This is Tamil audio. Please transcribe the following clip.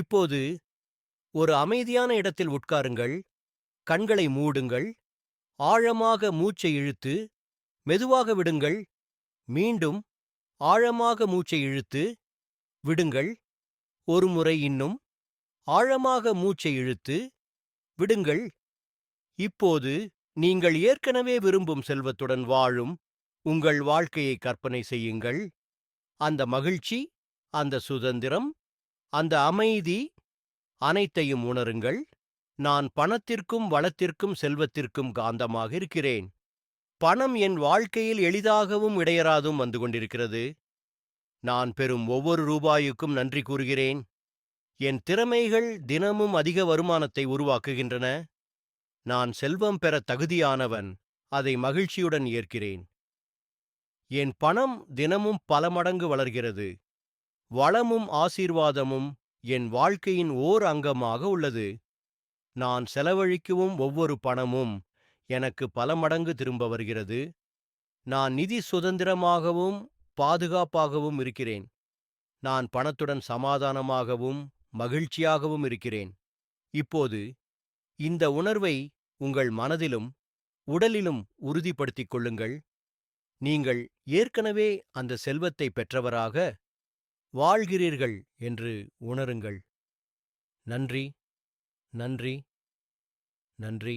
இப்போது ஒரு அமைதியான இடத்தில் உட்காருங்கள் கண்களை மூடுங்கள் ஆழமாக மூச்சை இழுத்து மெதுவாக விடுங்கள் மீண்டும் ஆழமாக மூச்சை இழுத்து விடுங்கள் ஒரு முறை இன்னும் ஆழமாக மூச்சை இழுத்து விடுங்கள். இப்போது நீங்கள் ஏற்கனவே விரும்பும் செல்வத்துடன் வாழும் உங்கள் வாழ்க்கையை கற்பனை செய்யுங்கள். அந்த மகிழ்ச்சி அந்த சுதந்திரம் அந்த அமைதி அனைத்தையும் உணருங்கள். நான் பணத்திற்கும் வளத்திற்கும் செல்வத்திற்கும் காந்தமாக இருக்கிறேன். பணம் என் வாழ்க்கையில் எளிதாகவும் இடையராதும் வந்து கொண்டிருக்கிறது. நான் பெறும் ஒவ்வொரு ரூபாயுக்கும் நன்றி கூறுகிறேன். என் திறமைகள் தினமும் அதிக வருமானத்தை உருவாக்குகின்றன. நான் செல்வம் பெற தகுதியானவன். அதை மகிழ்ச்சியுடன் ஏற்கிறேன். என் பணம் தினமும் பல மடங்கு வளர்கிறது. வளமும் ஆசீர்வாதமும் என் வாழ்க்கையின் ஓர் அங்கமாக உள்ளது. நான் செலவழிக்கவும் ஒவ்வொரு பணமும் எனக்கு பல மடங்கு திரும்ப வருகிறது. நான் நிதி சுதந்திரமாகவும் பாதுகாப்பாகவும் இருக்கிறேன். நான் பணத்துடன் சமாதானமாகவும் மகிழ்ச்சியாகவும் இருக்கிறேன். இப்போது இந்த உணர்வை உங்கள் மனதிலும் உடலிலும் உறுதிப்படுத்திக் கொள்ளுங்கள். நீங்கள் ஏற்கனவே அந்த செல்வத்தை பெற்றவராக வாழ்கிறீர்கள் என்று உணருங்கள். நன்றி நன்றி நன்றி.